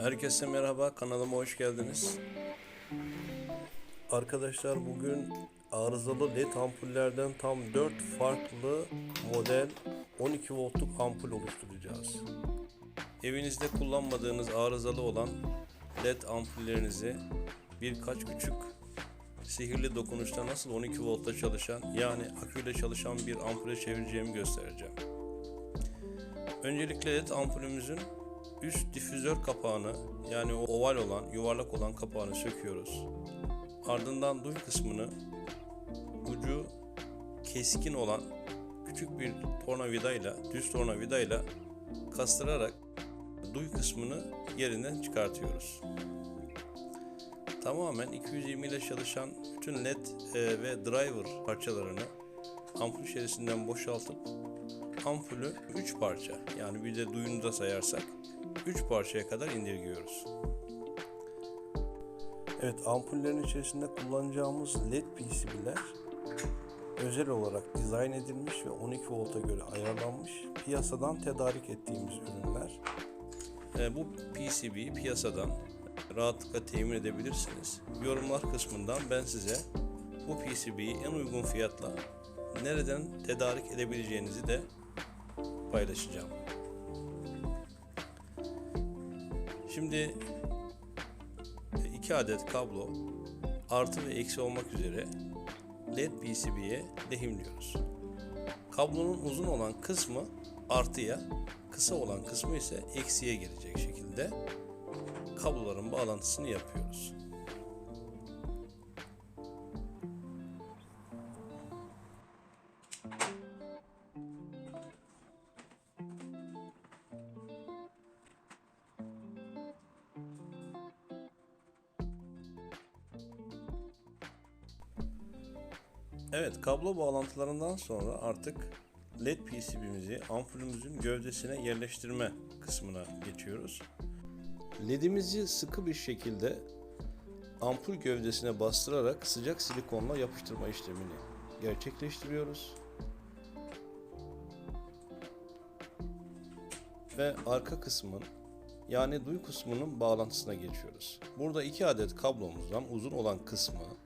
Herkese merhaba, kanalıma hoş geldiniz. Arkadaşlar bugün arızalı led ampullerden tam 4 farklı model 12 voltluk ampul oluşturacağız. Evinizde kullanmadığınız arızalı olan led ampullerinizi birkaç küçük sihirli dokunuşta nasıl 12 voltta çalışan yani aküyle çalışan bir ampule çevireceğimi göstereceğim. Öncelikle led ampulümüzün üst difüzör kapağını yani o oval olan, yuvarlak olan kapağını söküyoruz. Ardından duy kısmını ucu keskin olan küçük bir tornavidayla, düz tornavidayla kastırarak duy kısmını yerinden çıkartıyoruz. Tamamen 220 ile çalışan bütün led e, ve driver parçalarını ampul içerisinden boşaltıp ampulü 3 parça yani bir de duyunu da sayarsak 3 parçaya kadar indirgiyoruz. Evet ampullerin içerisinde kullanacağımız led PCB'ler özel olarak dizayn edilmiş ve 12 volta göre ayarlanmış piyasadan tedarik ettiğimiz ürünler. E, bu PCB'yi piyasadan rahatlıkla temin edebilirsiniz. Yorumlar kısmından ben size bu PCB'yi en uygun fiyatla nereden tedarik edebileceğinizi de paylaşacağım. Şimdi iki adet kablo artı ve eksi olmak üzere LED PCB'ye lehimliyoruz. Kablonun uzun olan kısmı artıya, kısa olan kısmı ise eksiye gelecek şekilde kabloların bağlantısını yapıyoruz. Evet, kablo bağlantılarından sonra artık LED PCB'mizi ampulümüzün gövdesine yerleştirme kısmına geçiyoruz. LED'imizi sıkı bir şekilde ampul gövdesine bastırarak sıcak silikonla yapıştırma işlemini gerçekleştiriyoruz. Ve arka kısmın yani duy kısmının bağlantısına geçiyoruz. Burada iki adet kablomuzdan uzun olan kısmı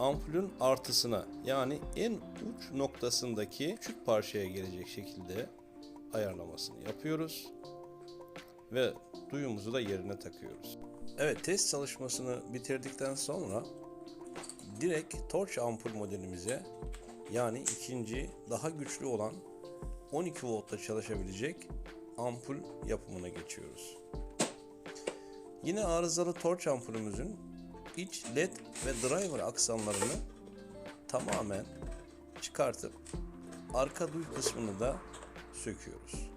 ampulün artısına yani en uç noktasındaki küçük parçaya gelecek şekilde ayarlamasını yapıyoruz ve duyumuzu da yerine takıyoruz. Evet test çalışmasını bitirdikten sonra direkt torch ampul modelimize yani ikinci daha güçlü olan 12 voltta çalışabilecek ampul yapımına geçiyoruz. Yine arızalı torch ampulümüzün iç led ve driver aksamlarını tamamen çıkartıp arka duy kısmını da söküyoruz.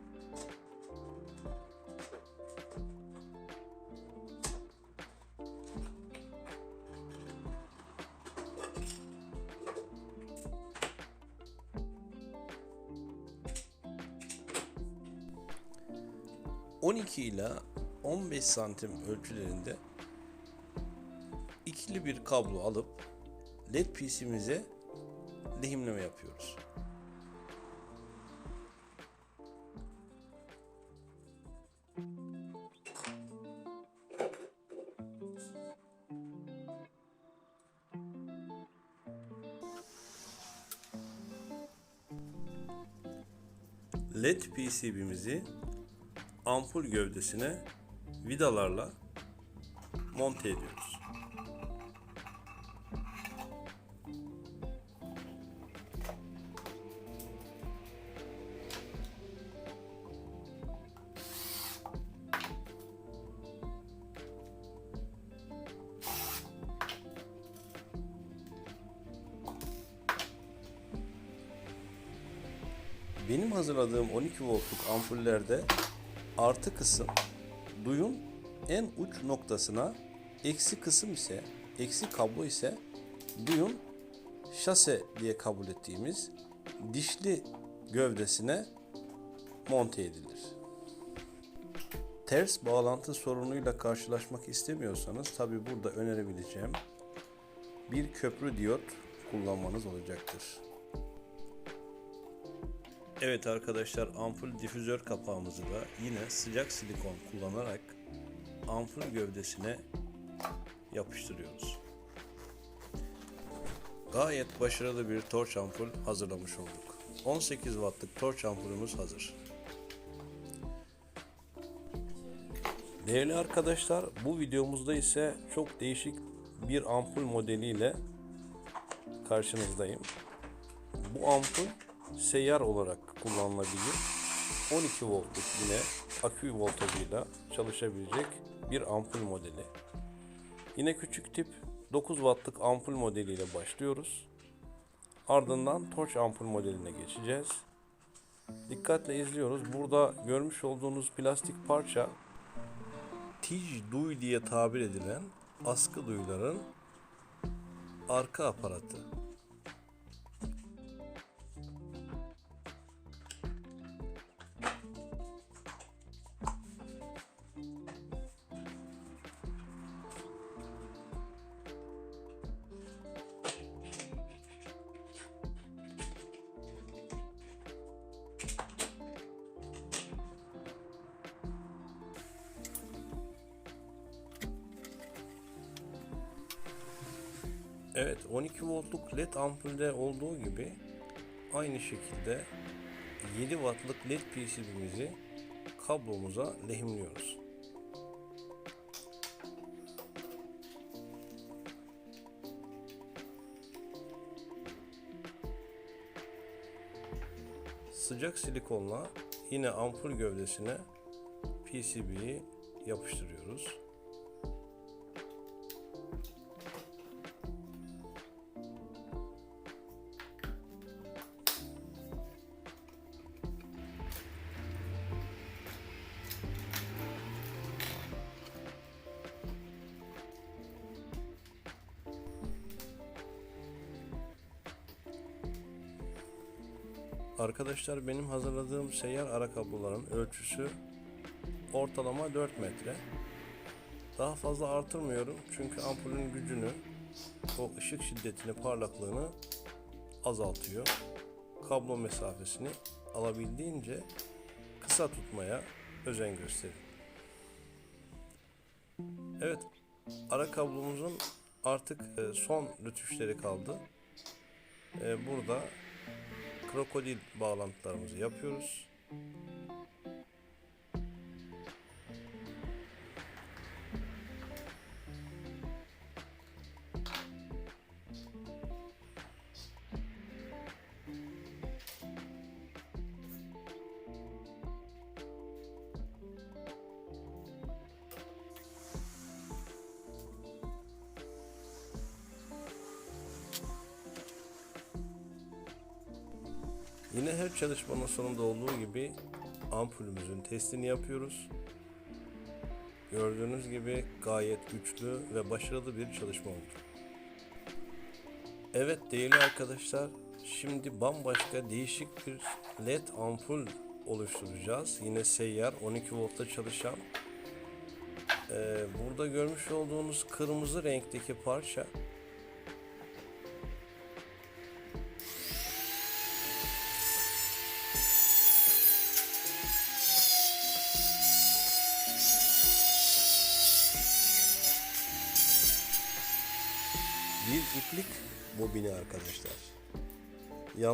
...12 ila 15 santim ölçülerinde ikili bir kablo alıp led PC'mize lehimleme yapıyoruz. LED PCB'mizi ampul gövdesine vidalarla monte ediyoruz. Benim hazırladığım 12 voltluk ampullerde artı kısım duyun en uç noktasına, eksi kısım ise, eksi kablo ise duyun şase diye kabul ettiğimiz dişli gövdesine monte edilir. Ters bağlantı sorunuyla karşılaşmak istemiyorsanız tabi burada önerebileceğim bir köprü diyot kullanmanız olacaktır. Evet arkadaşlar ampul difüzör kapağımızı da yine sıcak silikon kullanarak ampul gövdesine yapıştırıyoruz. Gayet başarılı bir torç ampul hazırlamış olduk. 18 wattlık torç ampulümüz hazır. Değerli arkadaşlar, bu videomuzda ise çok değişik bir ampul modeliyle karşınızdayım. Bu ampul seyyar olarak kullanılabilir. 12 voltluk yine akü voltajıyla çalışabilecek bir ampul modeli. Yine küçük tip 9 wattlık ampul modeliyle başlıyoruz. Ardından torç ampul modeline geçeceğiz. Dikkatle izliyoruz. Burada görmüş olduğunuz plastik parça tij duy diye tabir edilen askı duyuların arka aparatı. Evet 12 voltluk led ampulde olduğu gibi aynı şekilde 7 wattlık led PCB'mizi kablomuza lehimliyoruz. Sıcak silikonla yine ampul gövdesine PCB'yi yapıştırıyoruz. Arkadaşlar benim hazırladığım seyyar ara kabloların ölçüsü ortalama 4 metre. Daha fazla artırmıyorum çünkü ampulün gücünü, o ışık şiddetini, parlaklığını azaltıyor. Kablo mesafesini alabildiğince kısa tutmaya özen gösterin. Evet, ara kablomuzun artık e, son rütuşları kaldı. E, Burada krokodil bağlantılarımızı yapıyoruz. Yine her çalışmanın sonunda olduğu gibi ampulümüzün testini yapıyoruz. Gördüğünüz gibi gayet güçlü ve başarılı bir çalışma oldu. Evet değerli arkadaşlar, şimdi bambaşka değişik bir led ampul oluşturacağız. Yine seyyar 12 voltta çalışan. Ee, burada görmüş olduğunuz kırmızı renkteki parça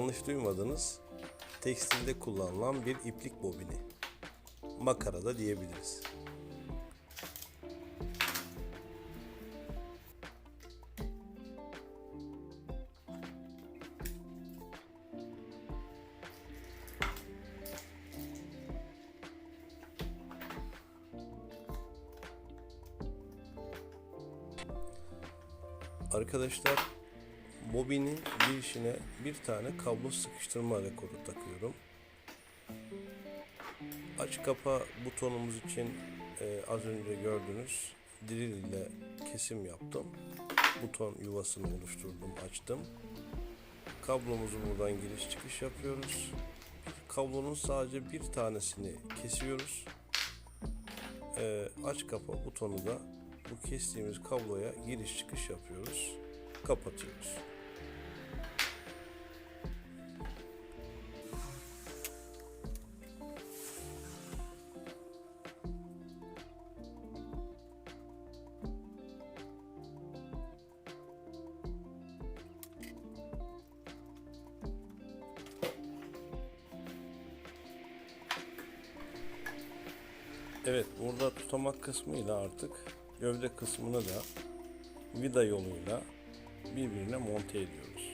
Yanlış duymadınız. Tekstilde kullanılan bir iplik bobini. Makara da diyebiliriz. Arkadaşlar girişine bir tane kablo sıkıştırma rekoru takıyorum. Aç kapa butonumuz için e, az önce gördünüz drill ile kesim yaptım. Buton yuvasını oluşturdum, açtım. Kablomuzu buradan giriş çıkış yapıyoruz. Kablonun sadece bir tanesini kesiyoruz. E, aç kapa butonu da bu kestiğimiz kabloya giriş çıkış yapıyoruz. Kapatıyoruz. Evet burada tutamak kısmıyla artık gövde kısmını da vida yoluyla birbirine monte ediyoruz.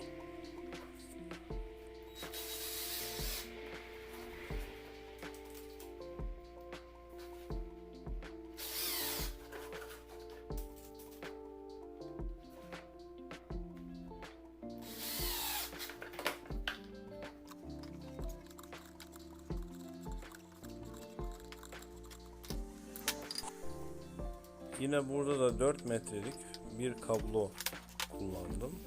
Yine burada da 4 metrelik bir kablo kullandım.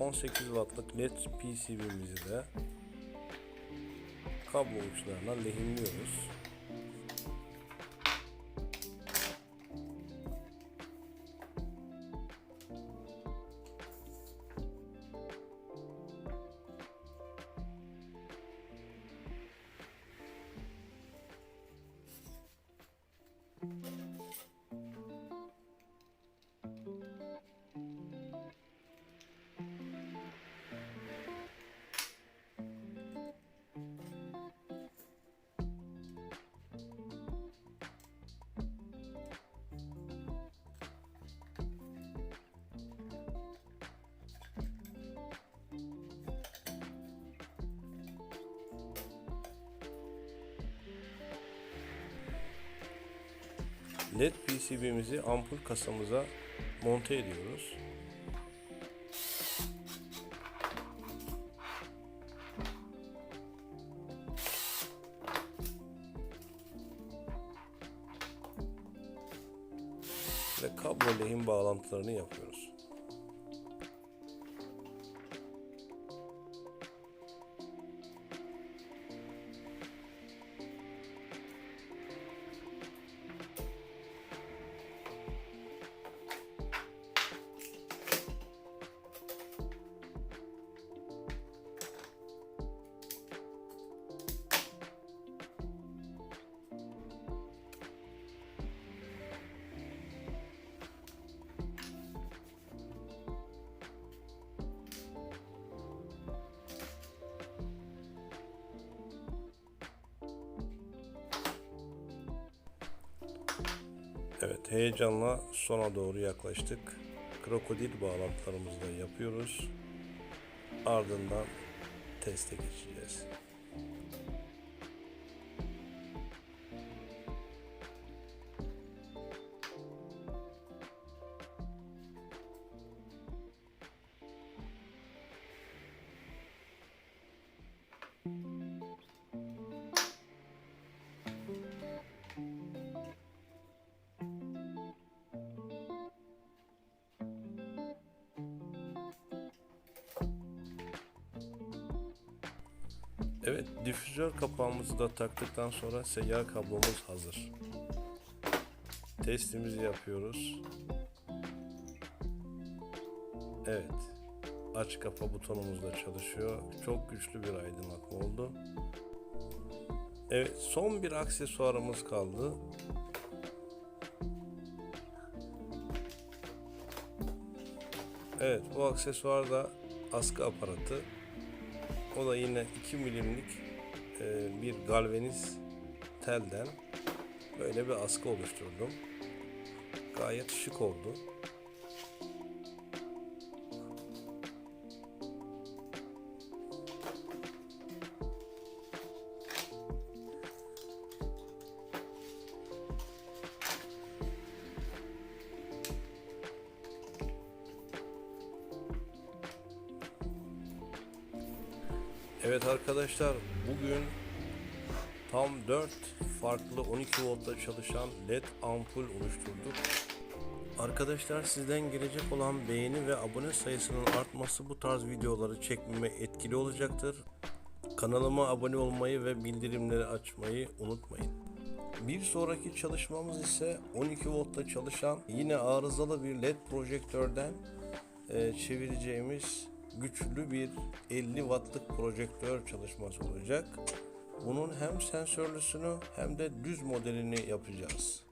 18 wattlık led PCB'mizi de kablo uçlarına lehimliyoruz. LED PCB'mizi ampul kasamıza monte ediyoruz. Ve kablo lehim bağlantılarını yapıyoruz. Evet heyecanla sona doğru yaklaştık. Krokodil bağlantılarımızı da yapıyoruz. Ardından teste geçeceğiz. Evet, difüzör kapağımızı da taktıktan sonra seyyar kablomuz hazır. Testimizi yapıyoruz. Evet. Aç kapa butonumuz da çalışıyor. Çok güçlü bir aydınlatma oldu. Evet, son bir aksesuarımız kaldı. Evet, bu aksesuar da askı aparatı. O da yine 2 milimlik e, bir galvaniz telden böyle bir askı oluşturdum. Gayet şık oldu. Evet arkadaşlar bugün tam 4 farklı 12 voltta çalışan led ampul oluşturduk. Arkadaşlar sizden gelecek olan beğeni ve abone sayısının artması bu tarz videoları çekmeme etkili olacaktır. Kanalıma abone olmayı ve bildirimleri açmayı unutmayın. Bir sonraki çalışmamız ise 12 voltta çalışan yine arızalı bir led projektörden e, çevireceğimiz güçlü bir 50 wattlık projektör çalışması olacak. Bunun hem sensörlüsünü hem de düz modelini yapacağız.